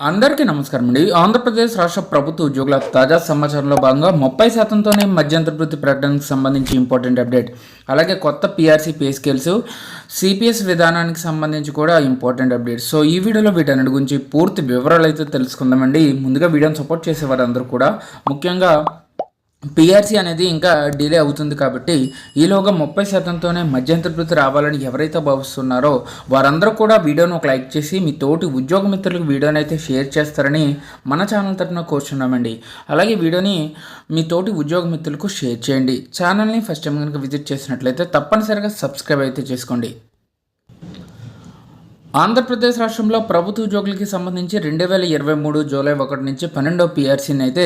అందరికీ నమస్కారం అండి. ఆంధ్రప్రదేశ్ రాష్ట్ర ప్రభుత్వ ఉద్యోగుల తాజా సమాచారంలో భాగంగా ముప్పై శాతంతోనే మధ్యంతర వృత్తి ప్రకటనకు సంబంధించి ఇంపార్టెంట్ అప్డేట్. అలాగే కొత్త పిఆర్సీ పే స్కేల్స్ సిపిఎస్ విధానానికి సంబంధించి కూడా ఇంపార్టెంట్ అప్డేట్. సో ఈ వీడియోలో వీటన్నిటి గురించి పూర్తి వివరాలు అయితే తెలుసుకుందామండి. ముందుగా వీడియోని సపోర్ట్ చేసేవారు అందరూ కూడా ముఖ్యంగా పీఆర్సీ అనేది ఇంకా డిలే అవుతుంది కాబట్టి ఈలోగా ముప్పై శాతంతోనే మధ్యంతర వృత్తి రావాలని ఎవరైతే భావిస్తున్నారో వారందరూ కూడా వీడియోను ఒక లైక్ చేసి మీ తోటి ఉద్యోగ మిత్రులకు వీడియోని అయితే షేర్ చేస్తారని మన ఛానల్ తరఫున కోరుచున్నామండి. అలాగే వీడియోని మీ తోటి ఉద్యోగ మిత్రులకు షేర్ చేయండి. ఛానల్ని ఫస్ట్ టైం కనుక విజిట్ చేసినట్లయితే తప్పనిసరిగా సబ్స్క్రైబ్ అయితే చేసుకోండి. ఆంధ్రప్రదేశ్ రాష్ట్రంలో ప్రభుత్వ ఉద్యోగులకి సంబంధించి రెండు వేల ఇరవై మూడు జూలై ఒకటి నుంచి పన్నెండో పీఆర్సీని అయితే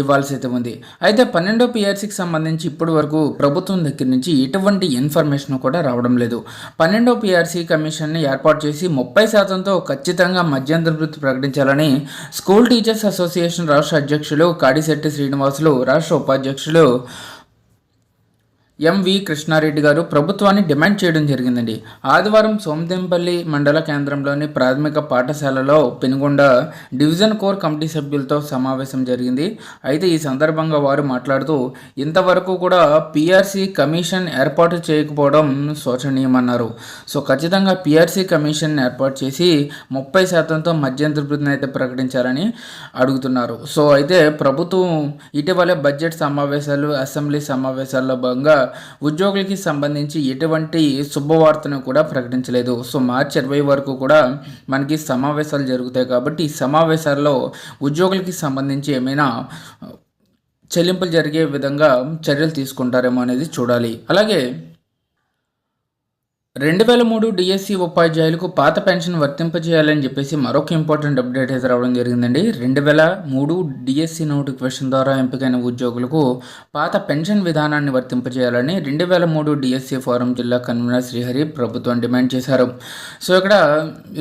ఇవ్వాల్సి అయితే ఉంది. అయితే పన్నెండో పీఆర్సీకి సంబంధించి ఇప్పటి వరకు ప్రభుత్వం దగ్గర నుంచి ఎటువంటి ఇన్ఫర్మేషన్ కూడా రావడం లేదు. పన్నెండో పీఆర్సీ కమిషన్ని ఏర్పాటు చేసి ముప్పై శాతంతో ఖచ్చితంగా మధ్యంతర వృత్తి ప్రకటించాలని స్కూల్ టీచర్స్ అసోసియేషన్ రాష్ట్ర అధ్యక్షులు కాడిశెట్టి శ్రీనివాసులు రాష్ట్ర ఉపాధ్యక్షులు ఎంవి కృష్ణారెడ్డి గారు ప్రభుత్వాన్ని డిమాండ్ చేయడం జరిగిందండి. ఆదివారం సోమదేంపల్లి మండల కేంద్రంలోని ప్రాథమిక పాఠశాలలో పెనుగొండ డివిజన్ కోర్ కమిటీ సభ్యులతో సమావేశం జరిగింది. అయితే ఈ సందర్భంగా వారు మాట్లాడుతూ ఇంతవరకు కూడా పిఆర్సీ కమిషన్ ఏర్పాటు చేయకపోవడం శోచనీయమన్నారు. సో ఖచ్చితంగా పిఆర్సీ కమిషన్ ఏర్పాటు చేసి ముప్పై శాతంతో మధ్యంతర వృద్ధిని అయితే ప్రకటించాలని అడుగుతున్నారు. సో అయితే ప్రభుత్వం ఇటీవలే బడ్జెట్ సమావేశాలు అసెంబ్లీ సమావేశాల్లో భాగంగా ఉద్యోగులకి సంబంధించి ఎటువంటి శుభవార్తను కూడా ప్రకటించలేదు. సో మార్చి ఇరవై వరకు కూడా మనకి సమావేశాలు జరుగుతాయి కాబట్టి ఈ సమావేశాల్లో ఉద్యోగులకి సంబంధించి ఏమైనా చెల్లింపులు జరిగే విధంగా చర్యలు తీసుకుంటారేమో అనేది చూడాలి. అలాగే రెండు వేల మూడు డిఎస్సి ఉపాధ్యాయులకు పాత పెన్షన్ వర్తింపజేయాలని చెప్పేసి మరొక ఇంపార్టెంట్ అప్డేట్ అయితే రావడం జరిగిందండి. రెండు వేల మూడు డిఎస్సి నోటిఫికేషన్ ద్వారా ఎంపికైన ఉద్యోగులకు పాత పెన్షన్ విధానాన్ని వర్తింపజేయాలని రెండు వేల మూడు డిఎస్సి ఫోరం జిల్లా కన్వీనర్ శ్రీహరి ప్రభుత్వం డిమాండ్ చేశారు. సో ఇక్కడ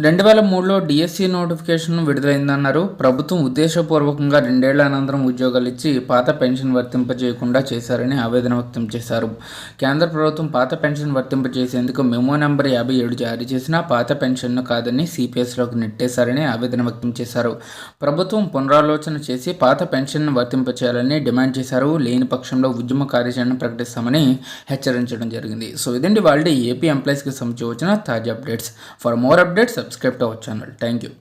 రెండు వేల మూడులో డిఎస్సి నోటిఫికేషన్ విడుదలైందన్నారు. ప్రభుత్వం ఉద్దేశపూర్వకంగా రెండేళ్ళ అనంతరం ఉద్యోగాలు ఇచ్చి పాత పెన్షన్ వర్తింపజేయకుండా చేశారని ఆవేదన వ్యక్తం చేశారు. కేంద్ర ప్రభుత్వం పాత పెన్షన్ వర్తింపజేసేందుకు మెమో నంబర్ యాభై ఏడు జారీ చేసిన పాత పెన్షన్ను కాదని సిపిఎస్లోకి నెట్టేశారని ఆవేదన వ్యక్తం చేశారు. ప్రభుత్వం పునరాలోచన చేసి పాత పెన్షన్ను వర్తింపచేయాలని డిమాండ్ చేశారు. లేని పక్షంలో ఉద్యమ కార్యాచరణ ప్రకటిస్తామని హెచ్చరించడం జరిగింది. సో ఇదండి వాళ్ళ ఏపీ ఎంప్లాయీస్కి సంబంధించి వచ్చిన తాజా updates. For more updates subscribe to our channel. Thank you